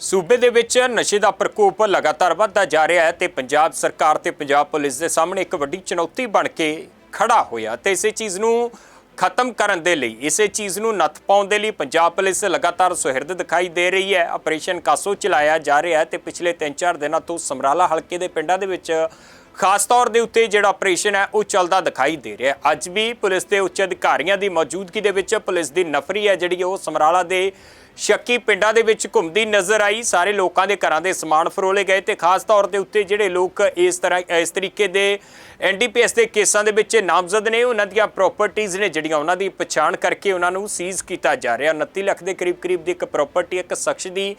ਸੂਬੇ ਦੇ ਵਿੱਚ ਨਸ਼ੇ ਦਾ ਪ੍ਰਕੋਪ ਲਗਾਤਾਰ ਵੱਧਦਾ ਜਾ ਰਿਹਾ ਹੈ ਤੇ ਪੰਜਾਬ ਸਰਕਾਰ ਤੇ ਪੰਜਾਬ ਪੁਲਿਸ ਦੇ ਸਾਹਮਣੇ ਇੱਕ ਵੱਡੀ ਚੁਣੌਤੀ ਬਣ ਕੇ ਖੜਾ ਹੋਇਆ ਤੇ ਇਸੇ ਚੀਜ਼ ਨੂੰ ਖਤਮ ਕਰਨ ਦੇ ਲਈ, ਇਸੇ ਚੀਜ਼ ਨੂੰ ਨੱਥ ਪਾਉਣ ਦੇ ਲਈ ਪੰਜਾਬ ਪੁਲਿਸ ਲਗਾਤਾਰ ਸੁਹਿਰਦ ਦਿਖਾਈ ਦੇ ਰਹੀ ਹੈ। ਆਪਰੇਸ਼ਨ ਕਾਸੋ ਚਲਾਇਆ ਜਾ ਰਿਹਾ ਹੈ ਤੇ ਪਿਛਲੇ 3-4 ਦਿਨਾਂ ਤੋਂ ਸਮਰਾਲਾ ਹਲਕੇ ਦੇ ਪਿੰਡਾਂ ਦੇ ਵਿੱਚ ਖਾਸ ਤੌਰ ਦੇ ਉੱਤੇ ਜਿਹੜਾ ਆਪਰੇਸ਼ਨ ਹੈ, ਉਹ ਚੱਲਦਾ ਦਿਖਾਈ ਦੇ ਰਿਹਾ ਹੈ। ਅੱਜ ਵੀ ਪੁਲਿਸ ਦੇ ਉੱਚ ਅਧਿਕਾਰੀਆਂ ਦੀ ਮੌਜੂਦਗੀ ਦੇ ਵਿੱਚ ਪੁਲਿਸ ਦੀ ਨਫਰੀ ਹੈ, ਜਿਹੜੀ ਉਹ ਸਮਰਾਲਾ ਦੇ ਸ਼ੱਕੀ ਪਿੰਡਾਂ ਦੇ ਵਿੱਚ ਘੁੰਮਦੀ ਨਜ਼ਰ ਆਈ। ਸਾਰੇ ਲੋਕਾਂ ਦੇ ਘਰਾਂ ਦੇ ਸਮਾਨ ਫਰੋਲੇ ਗਏ ਤੇ ਖਾਸ ਤੌਰ ਦੇ ਉੱਤੇ ਜਿਹੜੇ ਲੋਕ ਇਸ ਤਰ੍ਹਾਂ, ਇਸ ਤਰੀਕੇ ਦੇ ਐਨਡੀਪੀਐਸ ਦੇ ਕੇਸਾਂ ਦੇ ਵਿੱਚ ਨਾਮਜ਼ਦ ਨੇ, ਉਹਨਾਂ ਦੀਆਂ ਪ੍ਰਾਪਰਟੀਆਂ ਨੇ, ਜਿਹੜੀਆਂ ਉਹਨਾਂ ਦੀ ਪਛਾਣ ਕਰਕੇ ਉਹਨਾਂ ਨੂੰ ਸੀਜ਼ ਕੀਤਾ ਜਾ ਰਿਹਾ। 29 ਲੱਖ ਦੇ ਕਰੀਬ ਕਰੀਬ ਦੀ ਇੱਕ ਪ੍ਰਾਪਰਟੀ ਇੱਕ ਸ਼ਖਸ ਦੀ,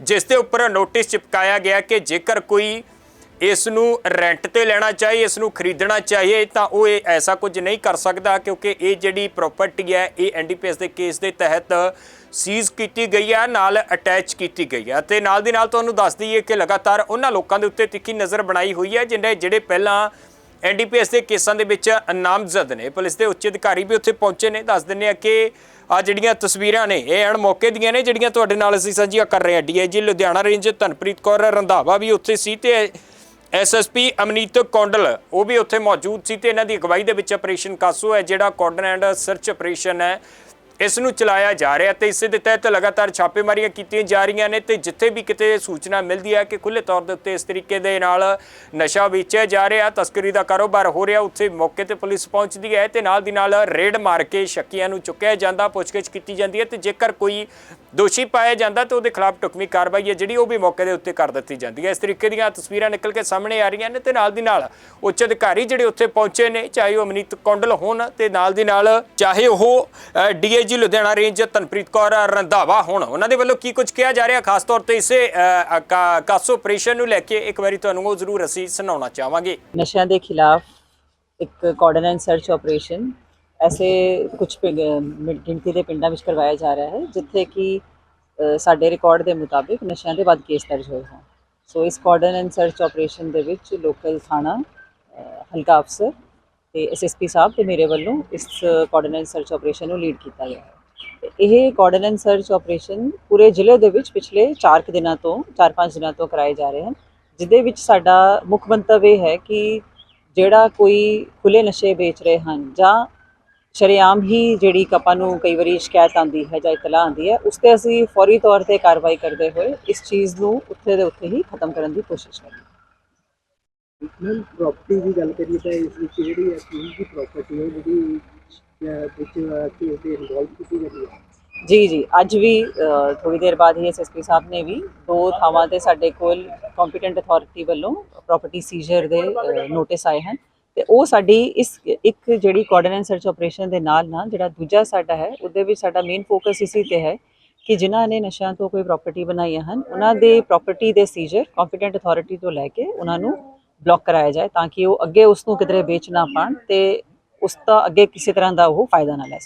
ਜਿਸ ਦੇ ਉੱਪਰ ਨੋਟਿਸ ਚਿਪਕਾਇਆ ਗਿਆ ਕਿ ਜੇਕਰ ਕੋਈ ਇਸ ਨੂੰ ਰੈਂਟ ਤੇ ਲੈਣਾ ਚਾਹੇ ਇਸ ਨੂੰ ਖਰੀਦਣਾ ਚਾਹੀਏ ਤਾਂ ਉਹ ਇਹ ਐਸਾ ਕੁਝ ਨਹੀਂ ਕਰ ਸਕਦਾ ਕਿਉਂਕਿ ਇਹ ਜਿਹੜੀ ਪ੍ਰਾਪਰਟੀ ਹੈ, ਇਹ ਐਨਡੀਪੀਐਸ ਦੇ ਕੇਸ ਦੇ ਤਹਿਤ ਸੀਜ਼ ਕੀਤੀ ਗਈ ਹੈ, ਨਾਲ ਅਟੈਚ ਕੀਤੀ ਗਈ ਹੈ ਤੇ ਨਾਲ ਦੀ ਨਾਲ ਤੁਹਾਨੂੰ ਦੱਸ ਦਈਏ ਕਿ ਲਗਾਤਾਰ ਉਹਨਾਂ ਲੋਕਾਂ ਦੇ ਉੱਤੇ ਤਿੱਖੀ ਨਜ਼ਰ ਬਣਾਈ ਹੋਈ ਹੈ ਜਿਹਨੇ ਜਿਹੜੇ ਪਹਿਲਾਂ ਐਨਡੀਪੀਐਸ ਦੇ ਕੇਸਾਂ ਦੇ ਵਿੱਚ ਨਾਮਜ਼ਦ ਨੇ। ਪੁਲਿਸ ਦੇ ਉੱਚ ਅਧਿਕਾਰੀ ਵੀ ਉੱਥੇ ਪਹੁੰਚੇ ਨੇ। ਦੱਸ ਦਿੰਨੇ ਆ ਕਿ ਆ ਜਿਹੜੀਆਂ ਤਸਵੀਰਾਂ ਨੇ, ਇਹ ਅਣ ਮੌਕੇ ਦੀਆਂ ਨੇ, ਜਿਹੜੀਆਂ ਤੁਹਾਡੇ ਨਾਲ ਅਸੀਂ ਸਾਂਝੀਆਂ ਕਰ ਰਹੇ ਹਾਂ। ਡੀਆਈਜੀ ਲੁਧਿਆਣਾ ਰੇਂਜ, ਧਨਪ੍ਰੀਤ ਕੌਰ ਰੰਧਾਵਾ ਵੀ ਉੱਥੇ ਸੀ ਤੇ ਐਸਐਸਪੀ ਅਮਨੀਤ ਕੌਂਡਲ, ਉਹ ਵੀ ਉੱਥੇ ਮੌਜੂਦ ਸੀ ਤੇ ਇਹਨਾਂ ਦੀ ਅਗਵਾਈ ਦੇ ਵਿੱਚ ਆਪਰੇਸ਼ਨ ਕਾਸੋ ਹੈ, ਜਿਹੜਾ ਕਾਰਡਨ ਐਂਡ ਸਰਚ ਆਪਰੇਸ਼ਨ ਹੈ। ਇਸ ਨੂੰ ਚਲਾਇਆ ਜਾ ਰਿਹਾ ਤੇ ਇਸੇ ਦੇ ਤਹਿਤ ਲਗਾਤਾਰ ਛਾਪੇਮਾਰੀਆਂ ਕੀਤੀਆਂ ਜਾ ਰਹੀਆਂ ਨੇ ਤੇ ਜਿੱਥੇ ਵੀ ਕਿਤੇ ਸੂਚਨਾ ਮਿਲਦੀ ਹੈ ਕਿ ਖੁੱਲੇ ਤੌਰ ਦੇ ਉੱਤੇ ਇਸ ਤਰੀਕੇ ਦੇ ਨਾਲ ਨਸ਼ਾ ਵੇਚਿਆ ਜਾ ਰਿਹਾ, ਤਸਕਰੀ ਦਾ ਕਾਰੋਬਾਰ ਹੋ ਰਿਹਾ, ਉੱਥੇ ਮੌਕੇ ਤੇ ਪੁਲਿਸ ਪਹੁੰਚਦੀ ਹੈ ਤੇ ਨਾਲ ਦੀ ਨਾਲ ਰੇਡ ਮਾਰ ਕੇ ਸ਼ੱਕੀਆਂ ਨੂੰ ਚੁੱਕਿਆ ਜਾਂਦਾ, ਪੁੱਛਗਿੱਛ ਕੀਤੀ ਜਾਂਦੀ ਹੈ ਤੇ ਜੇਕਰ ਕੋਈ ਦੋਸ਼ੀ ਪਾਇਆ ਜਾਂਦਾ ਤਾਂ ਉਹਦੇ ਖਿਲਾਫ ਟੁਕਮੀ ਕਾਰਵਾਈ ਹੈ, ਜਿਹੜੀ ਉਹ ਵੀ ਮੌਕੇ ਦੇ ਉੱਤੇ ਕਰ ਦਿੱਤੀ ਜਾਂਦੀ ਹੈ। ਇਸ ਤਰੀਕੇ ਦੀਆਂ ਤਸਵੀਰਾਂ ਨਿਕਲ ਕੇ ਸਾਹਮਣੇ ਆ ਰਹੀਆਂ ਨੇ ਤੇ ਨਾਲ ਦੀ ਨਾਲ ਉੱਚ ਅਧਿਕਾਰੀ ਜਿਹੜੇ ਉੱਥੇ ਪਹੁੰਚੇ ਨੇ, ਚਾਹੇ ਉਹ ਅਮਨੀਤ ਕੌਂਡਲ ਹੋਣ ਤੇ ਨਾਲ ਦੀ ਨਾਲ ਚਾਹੇ ਉਹ ਡੀਏਜੀ ਲੁਧਿਆਣਾ ਰੇਂਜ ਤਨਪ੍ਰੀਤ ਕੌਰ ਰੰਧਾਵਾ ਹੋਣ ਉਹਨਾਂ ਦੇ ਵੱਲੋਂ ਕੀ ਕੁਝ ਕਿਹਾ ਜਾ ਰਿਹਾ? ਖਾਸ ਤੌਰ ਤੇ ਇਸੇ ਅ, ਆਪਰੇਸ਼ਨ ਨੂੰ ਲੈ ਕੇ ਇੱਕ ਵਾਰੀ ਤੁਹਾਨੂੰ ਉਹ ਜ਼ਰੂਰ ਅਸੀਂ ਸੁਣਾਉਣਾ ਚਾਹਾਂਗੇ। ਨਸ਼ਿਆਂ ਦੇ ਖਿਲਾਫ ਇੱਕ ਕਾਰਡਨ ਸਰਚ ਆਪਰੇਸ਼ਨ ਐਸੇ ਕੁਝ ਗਿਣਤੀ ਦੇ ਪਿੰਡਾਂ ਵਿੱਚ ਕਰਵਾਇਆ ਜਾ ਰਿਹਾ ਹੈ ਜਿੱਥੇ ਕਿ ਸਾਡੇ ਰਿਕਾਰਡ ਦੇ ਮੁਤਾਬਿਕ ਨਸ਼ਿਆਂ ਦੇ ਵੱਧ ਕੇਸ ਦਰਜ ਹੋਏ ਹਨ। ਸੋ ਇਸ ਕਾਰਡਨ ਐਂਡ ਸਰਚ ਆਪਰੇਸ਼ਨ ਦੇ ਵਿੱਚ ਲੋਕਲ ਥਾਣਾ ਹਲਕਾ ਅਫਸਰ ਤੇ ਐਸਐਸਪੀ ਸਾਹਿਬ ਤੇ ਮੇਰੇ ਵੱਲੋਂ ਇਸ ਕਾਰਡਨ ਸਰਚ ਆਪਰੇਸ਼ਨ ਨੂੰ ਲੀਡ ਕੀਤਾ ਗਿਆ ਹੈ। ਤੇ ਇਹ ਕਾਰਡਨ ਸਰਚ ਆਪਰੇਸ਼ਨ ਪੂਰੇ ਜ਼ਿਲ੍ਹੇ ਦੇ ਵਿੱਚ ਪਿਛਲੇ 4 ਕੁ ਦਿਨਾਂ ਤੋਂ 4-5 ਦਿਨਾਂ ਤੋਂ ਕਰਾਏ ਜਾ ਰਹੇ ਹਨ, ਜਿਹਦੇ ਵਿੱਚ ਸਾਡਾ ਮੁੱਖ ਮੰਤਵ ਇਹ ਹੈ ਕਿ ਜਿਹੜਾ ਕੋਈ ਖੁੱਲੇ ਨਸ਼ੇ ਵੇਚ ਰਹੇ ਹਨ ਜਾਂ ਸ਼ਰੇਆਮ ਹੀ ਜਿਹੜੀ ਕਪਾਂ ਨੂੰ ਕਈ ਵਾਰੀ ਸ਼ਿਕਾਇਤ ਆਂਦੀ ਹੈ ਜਾਂ ਇਤਲਾਹ ਆਂਦੀ ਹੈ, ਉਸ ਤੇ ਅਸੀਂ ਫੌਰੀ ਤੌਰ ਤੇ ਕਾਰਵਾਈ ਕਰਦੇ ਹੋਏ ਇਸ ਚੀਜ਼ ਨੂੰ ਉੱਥੇ ਦੇ ਉੱਥੇ ਹੀ ਖਤਮ ਕਰਨ ਦੀ ਕੋਸ਼ਿਸ਼ ਕਰਾਂਗੇ। ਮੈਮ ਪ੍ਰਾਪਰਟੀ ਦੀ ਗੱਲ ਕਰੀਏ ਤਾਂ ਇਸ ਵਿੱਚ ਜਿਹੜੀ ਹੈ ਦੀ ਪ੍ਰਾਪਰਟੀ ਹੈ, ਜਿਹੜੀ ਵਿੱਚ ਕੇਸ ਦੇ ਇਨਵੋਲਵ ਕੀਤੀ ਜਾਂਦੀ ਹੈ? ਜੀ ਜੀ। ਅੱਜ ਵੀ ਥੋੜੀ ਦੇਰ ਬਾਅਦ ਹੀ ਐਸਐਸਪੀ ਸਾਹਿਬ ਨੇ ਵੀ ਦੋ ਥਾਵਾਂ ਤੇ ਸਾਡੇ ਕੋਲ ਕੰਪੀਟੈਂਟ ਅਥਾਰਟੀ ਵੱਲੋਂ ਪ੍ਰਾਪਰਟੀ ਸੀਜ਼ਰ ਦੇ ਨੋਟਿਸ ਆਏ ਹਨ ਤੇ ਉਹ ਸਾਡੀ ਇਸ ਇੱਕ ਜਿਹੜੀ ਕੋਆਰਡੀਨੇਟ ਸਰਚ ਆਪਰੇਸ਼ਨ ਦੇ ਨਾਲ ਨਾਲ ਜਿਹੜਾ ਦੂਜਾ ਸਾਡਾ ਹੈ, ਉਹਦੇ ਵਿੱਚ ਸਾਡਾ ਮੇਨ ਫੋਕਸ ਇਸੇ ਤੇ ਹੈ ਕਿ ਜਿਨ੍ਹਾਂ ਨੇ ਨਸ਼ਿਆਂ ਤੋਂ ਕੋਈ ਪ੍ਰਾਪਰਟੀ ਬਣਾਈਆਂ ਹਨ, ਉਹਨਾਂ ਦੇ ਪ੍ਰਾਪਰਟੀ ਦੇ ਸੀਜ਼ਰ ਕੰਪੀਟੈਂਟ ਅਥਾਰਟੀ ਤੋਂ ਲੈ ਕੇ ਉਹਨਾਂ ਨੂੰ ਬਲੌਕ ਕਰਾਇਆ ਜਾਏ ਤਾਂ ਕਿ ਉਹ ਅੱਗੇ ਉਸ ਨੂੰ ਕਿਧਰੇ ਵੇਚ ਨਾ ਪਾਣ ਤੇ ਉਸ ਦਾ ਅੱਗੇ ਕਿਸੇ ਤਰ੍ਹਾਂ ਦਾ ਉਹ ਫਾਇਦਾ ਨਾ ਲੈ ਸਕਣ।